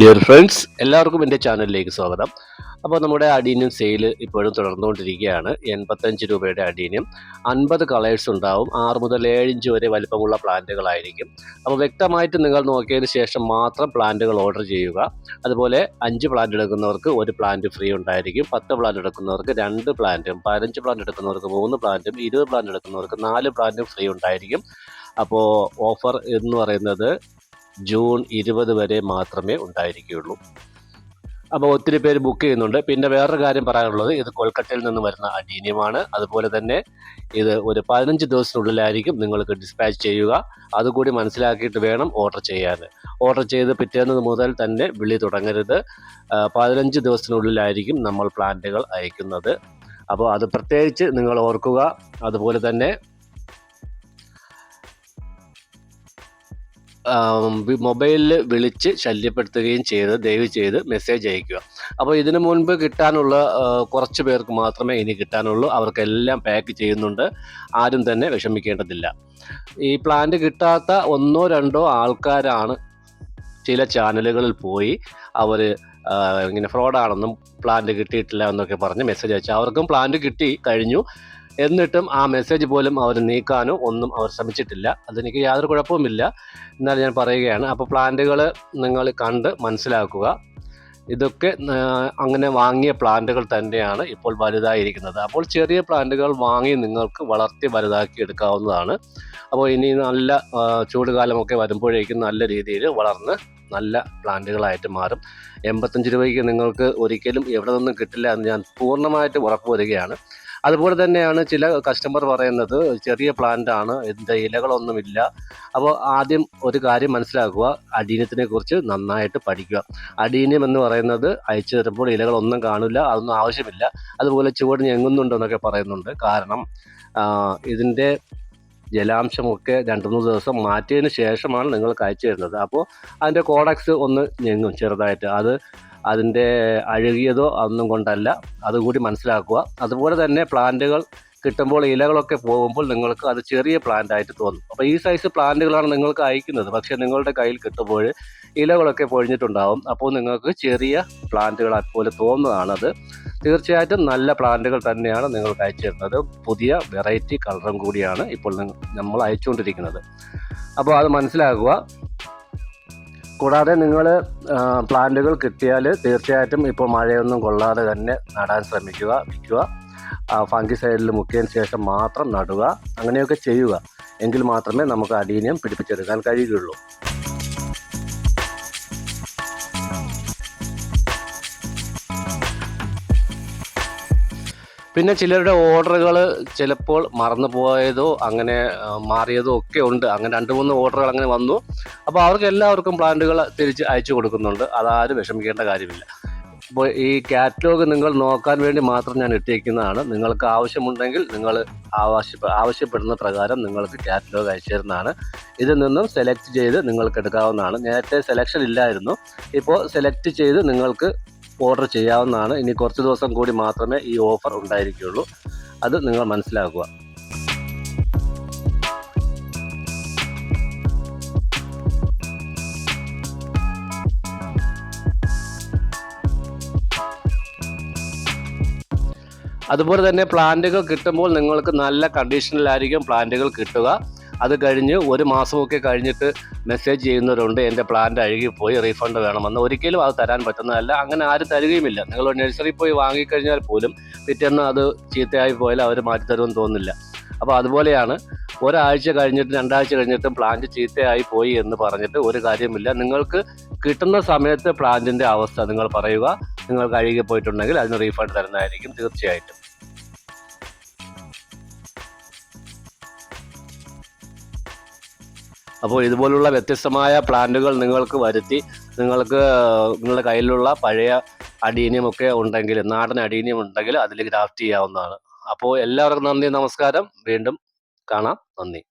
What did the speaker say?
Dear friends എല്ലാവർക്കും എന്റെ ചാനലിലേക്ക് സ്വാഗതം. അപ്പോൾ നമ്മുടെ അഡീനിയം സെയിൽ ഇപ്പോഴും തുടർന്നുകൊണ്ടിരിക്കുകയാണ്. എൺപത്തഞ്ച് രൂപയുടെ അഡീനിയം അൻപത് കളേഴ്സ് ഉണ്ടാവും. ആറ് മുതൽ ഏഴ് ഇഞ്ച് വരെ വലിപ്പമുള്ള പ്ലാന്റുകളായിരിക്കും. അപ്പോൾ വ്യക്തമായിട്ട് നിങ്ങൾ നോക്കിയതിന് ശേഷം മാത്രം പ്ലാന്റുകൾ ഓർഡർ ചെയ്യുക. അതുപോലെ അഞ്ച് പ്ലാന്റ് എടുക്കുന്നവർക്ക് ഒരു പ്ലാന്റ് ഫ്രീ ഉണ്ടായിരിക്കും. പത്ത് പ്ലാന്റ് എടുക്കുന്നവർക്ക് രണ്ട് പ്ലാന്റും പതിനഞ്ച് പ്ലാന്റ് എടുക്കുന്നവർക്ക് മൂന്ന് പ്ലാന്റും ഇരുപത് പ്ലാന്റ് എടുക്കുന്നവർക്ക് നാല് പ്ലാന്റും ഫ്രീ ഉണ്ടായിരിക്കും. അപ്പോൾ ഓഫർ എന്ന് പറയുന്നത് ജൂൺ ഇരുപത് വരെ മാത്രമേ ഉണ്ടായിരിക്കുകയുള്ളൂ. അപ്പോൾ ഒത്തിരി പേര് ബുക്ക് ചെയ്യുന്നുണ്ട്. പിന്നെ വേറൊരു കാര്യം പറയാനുള്ളത് ഇത് കൊൽക്കട്ടയിൽ നിന്ന് വരുന്ന അഡീനിയമാണ് അതുപോലെ തന്നെ ഇത് ഒരു പതിനഞ്ച് ദിവസത്തിനുള്ളിലായിരിക്കും നിങ്ങൾക്ക് ഡിസ്പാച്ച് ചെയ്യുക. അതുകൂടി മനസ്സിലാക്കിയിട്ട് വേണം ഓർഡർ ചെയ്യാൻ. ഓർഡർ ചെയ്ത് പിറ്റേന്ന് മുതൽ തന്നെ വിളി തുടങ്ങരുത്. പതിനഞ്ച് ദിവസത്തിനുള്ളിലായിരിക്കും നമ്മൾ പ്ലാന്റുകൾ അയക്കുന്നത്. അപ്പോൾ അത് പ്രത്യേകിച്ച് നിങ്ങൾ ഓർക്കുക. അതുപോലെ തന്നെ മൊബൈലിൽ വിളിച്ച് ശല്യപ്പെടുത്തുകയും ചെയ്ത് ദയവ് ചെയ്ത് മെസ്സേജ് അയക്കുക അപ്പോൾ ഇതിനു മുൻപ് കിട്ടാനുള്ള കുറച്ച് പേർക്ക് മാത്രമേ ഇനി കിട്ടാനുള്ളൂ. അവർക്കെല്ലാം പാക്ക് ചെയ്യുന്നുണ്ട്. ആരും തന്നെ വിഷമിക്കേണ്ടതില്ല. ഈ പ്ലാന്റ് കിട്ടാത്ത ഒന്നോ രണ്ടോ ആൾക്കാരാണ് ചില ചാനലുകളിൽ പോയി അവർ ഇങ്ങനെ ഫ്രോഡാണെന്നും പ്ലാന്റ് കിട്ടിയിട്ടില്ല എന്നൊക്കെ പറഞ്ഞ് മെസ്സേജ് അയച്ചു. അവർക്കും പ്ലാന്റ് കിട്ടി കഴിഞ്ഞു. എന്നിട്ടും ആ മെസ്സേജ് പോലും അവർ നീക്കാനോ ഒന്നും അവർ ശ്രമിച്ചിട്ടില്ല. അതെനിക്ക് യാതൊരു കുഴപ്പവുമില്ല. എന്നാൽ ഞാൻ പറയുകയാണ്. അപ്പോൾ പ്ലാന്റുകൾ നിങ്ങൾ കണ്ട് മനസ്സിലാക്കുക. ഇതൊക്കെ അങ്ങനെ വാങ്ങിയ പ്ലാന്റുകൾ തന്നെയാണ് ഇപ്പോൾ വലുതായിരിക്കുന്നത്. അപ്പോൾ ചെറിയ പ്ലാന്റുകൾ വാങ്ങി നിങ്ങൾക്ക് വളർത്തി വലുതാക്കി എടുക്കാവുന്നതാണ്. അപ്പോൾ ഇനി നല്ല ചൂട് ചൂടുകാലമൊക്കെ വരുമ്പോഴേക്കും നല്ല രീതിയിൽ വളർന്ന് നല്ല പ്ലാന്റുകളായിട്ട് മാറും. എൺപത്തഞ്ച് രൂപയ്ക്ക് നിങ്ങൾക്ക് ഒരിക്കലും എവിടെ നിന്നും കിട്ടില്ല എന്ന് ഞാൻ പൂർണമായിട്ട് ഉറപ്പ് വരികയാണ്. അതുപോലെ തന്നെയാണ് ചില കസ്റ്റമർ പറയുന്നത് ചെറിയ പ്ലാന്റ് ആണ് ഇതിന്റെ ഇലകളൊന്നുമില്ല. അപ്പോൾ ആദ്യം ഒരു കാര്യം മനസ്സിലാക്കുക അടീനത്തിനെ കുറിച്ച് നന്നായിട്ട് പഠിക്കുക. അടീനം എന്ന് പറയുന്നത് അയച്ചു തരുമ്പോൾ ഇലകളൊന്നും കാണില്ല അതൊന്നും ആവശ്യമില്ല. അതുപോലെ ചുവട് ഞെങ്ങുന്നുണ്ടെന്നൊക്കെ പറയുന്നുണ്ട്. കാരണം ഇതിന്റെ ജലാംശമൊക്കെ രണ്ട് മൂന്ന് ദിവസം മാറ്റിയതിന് ശേഷമാണ് നിങ്ങൾ അയച്ചു തരുന്നത് അപ്പോൾ അതിന്റെ കോഡക്സ് ഒന്ന് ഞെങ്ങും ചെറുതായിട്ട്. അത് അതിന്റെ അഴുകിയതോ അതൊന്നും കൊണ്ടല്ല. അതുകൂടി മനസ്സിലാക്കുക. അതുപോലെ തന്നെ പ്ലാന്റുകൾ കിട്ടുമ്പോൾ ഇലകളൊക്കെ പോകുമ്പോൾ നിങ്ങൾക്ക് അത് ചെറിയ പ്ലാന്റ് ആയിട്ട് തോന്നും. അപ്പോൾ ഈ സൈസ് പ്ലാന്റുകളാണ് നിങ്ങൾക്ക് അയക്കുന്നത്. പക്ഷേ നിങ്ങളുടെ കയ്യിൽ കിട്ടുമ്പോൾ ഇലകളൊക്കെ പൊഴിഞ്ഞിട്ടുണ്ടാവും. അപ്പോൾ നിങ്ങൾക്ക് ചെറിയ പ്ലാന്റുകളെ പോലെ തോന്നുന്നതാണത്. തീർച്ചയായിട്ടും നല്ല പ്ലാന്റുകൾ തന്നെയാണ് നിങ്ങൾക്ക് അയച്ചു തരുന്നത്. പുതിയ വെറൈറ്റി കളറും കൂടിയാണ് ഇപ്പോൾ നമ്മൾ അയച്ചുകൊണ്ടിരിക്കുന്നത്. അപ്പോൾ അത് മനസ്സിലാക്കുക. കൂടാതെ നിങ്ങൾ പ്ലാന്റുകൾ കിട്ടിയാൽ തീർച്ചയായിട്ടും ഇപ്പോൾ മഴയൊന്നും കൊള്ളാതെ തന്നെ നടാൻ ശ്രമിക്കുക വിൽക്കുക. ഫംഗി സൈഡിൽ മുക്കിയതിന് ശേഷം മാത്രം നടുക അങ്ങനെയൊക്കെ ചെയ്യുക. എങ്കിൽ മാത്രമേ നമുക്ക് അടീനിയം പിടിപ്പിച്ചെടുക്കാൻ കഴിയുകയുള്ളൂ. പിന്നെ ചിലരുടെ ഓർഡറുകൾ ചിലപ്പോൾ മറന്നു പോയതോ അങ്ങനെ മാറിയതോ ഒക്കെ ഉണ്ട്. അങ്ങനെ രണ്ട് മൂന്ന് ഓർഡറുകൾ അങ്ങനെ വന്നു. അപ്പോൾ അവർക്ക് എല്ലാവർക്കും പ്ലാന്റുകൾ തിരിച്ച് അയച്ചു കൊടുക്കുന്നുണ്ട്. അതാരും വിഷമിക്കേണ്ട കാര്യമില്ല. അപ്പോൾ ഈ കാറ്റലോഗ് നിങ്ങൾ നോക്കാൻ വേണ്ടി മാത്രം ഞാൻ ഇട്ടിരിക്കുന്നതാണ് നിങ്ങൾക്ക് ആവശ്യമുണ്ടെങ്കിൽ നിങ്ങൾ ആവശ്യ ആവശ്യപ്പെടുന്ന പ്രകാരം നിങ്ങൾക്ക് കാറ്റലോഗ് അയച്ചു തരുന്നതാണ് ഇതിൽ നിന്നും സെലക്ട് ചെയ്ത് നിങ്ങൾക്ക് എടുക്കാവുന്നതാണ്. നേരത്തെ സെലക്ഷൻ ഇല്ലായിരുന്നു. ഇപ്പോൾ സെലക്ട് ചെയ്ത് നിങ്ങൾക്ക് ഓർഡർ ചെയ്യാവുന്നതാണ്. ഇനി കുറച്ച് ദിവസം കൂടി മാത്രമേ ഈ ഓഫർ ഉണ്ടായിരിക്കുകയുള്ളൂ അത് നിങ്ങൾ മനസ്സിലാക്കുക. അതുപോലെ തന്നെ പ്ലാന്റുകൾ കിട്ടുമ്പോൾ നിങ്ങൾക്ക് നല്ല കണ്ടീഷനിലായിരിക്കും പ്ലാന്റുകൾ കിട്ടുക. അത് കഴിഞ്ഞ് ഒരു മാസമൊക്കെ കഴിഞ്ഞിട്ട് മെസ്സേജ് ചെയ്യുന്നവരുണ്ട്. എന്റെ പ്ലാന്റ് അഴുകിപ്പോയി റീഫണ്ട് വേണമെന്ന്. ഒരിക്കലും അത് തരാൻ പറ്റുന്നതല്ല. അങ്ങനെ ആരും തരികയുമില്ല. നിങ്ങൾ നഴ്സറി പോയി വാങ്ങിക്കഴിഞ്ഞാൽ പോലും പിറ്റേന്ന് അത് ചീത്തയായി പോയാൽ അവർ മാറ്റിത്തരുമെന്ന് തോന്നുന്നില്ല. അപ്പോൾ അതുപോലെയാണ് ഒരാഴ്ച കഴിഞ്ഞിട്ട് രണ്ടാഴ്ച കഴിഞ്ഞിട്ടും പ്ലാന്റ് ചീത്തയായി പോയി എന്ന് പറഞ്ഞിട്ട് ഒരു കാര്യമില്ല നിങ്ങൾക്ക് കിട്ടുന്ന സമയത്ത് പ്ലാന്റിന്റെ അവസ്ഥ നിങ്ങൾ പറയുക. നിങ്ങൾക്ക് അഴുകി പോയിട്ടുണ്ടെങ്കിൽ അതിന് റീഫണ്ട് തരുന്നതായിരിക്കും തീർച്ചയായിട്ടും. അപ്പോൾ ഇതുപോലുള്ള വ്യത്യസ്തമായ പ്ലാന്റുകൾ നിങ്ങൾക്ക് വരുത്തി നിങ്ങൾക്ക് നിങ്ങളുടെ കയ്യിലുള്ള പഴയ അടീനിയമൊക്കെ ഉണ്ടെങ്കിൽ നാടൻ അടീനിയം ഉണ്ടെങ്കിൽ അതിൽ ഗ്രാഫ്റ്റ് ചെയ്യാവുന്നതാണ്. അപ്പോൾ എല്ലാവർക്കും നന്ദി നമസ്കാരം. വീണ്ടും കാണാം. നന്ദി.